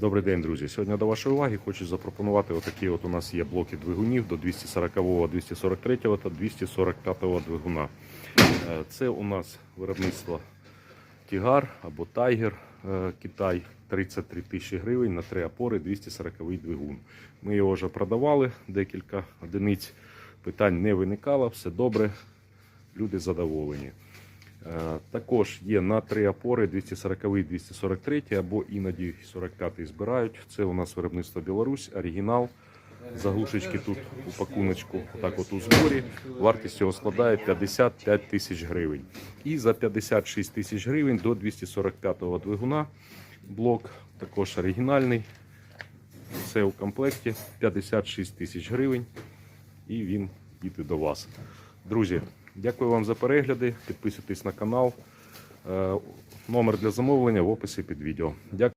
Добрий день, друзі. Сьогодні до вашої уваги хочу запропонувати отакі от у нас є блоки двигунів до 240, 243 та 245 двигуна. Е, Це у нас виробництво Тігар або Тайгер е, Китай 33 тисячі гривень на три опори 240 двигун. Ми його вже продавали декілька одиниць. Питань не виникало, все добре, люди задоволені. Е, Також є на три опори 240 243 або іноді 45 збирають. Це у нас виробництво Білорусь, оригінал. Заглушечки тут у пакуночку, так от у зборі. Вартість його складає 55 тисяч гривень. І за 56 тисяч гривень до 245-го двигуна блок, також оригінальний. Все у комплекті 56 тисяч гривень. І він їде до вас. Друзі, дякую вам за перегляди. Підписуйтесь на канал. Е, Номер для замовлення в описі під відео. Дякую.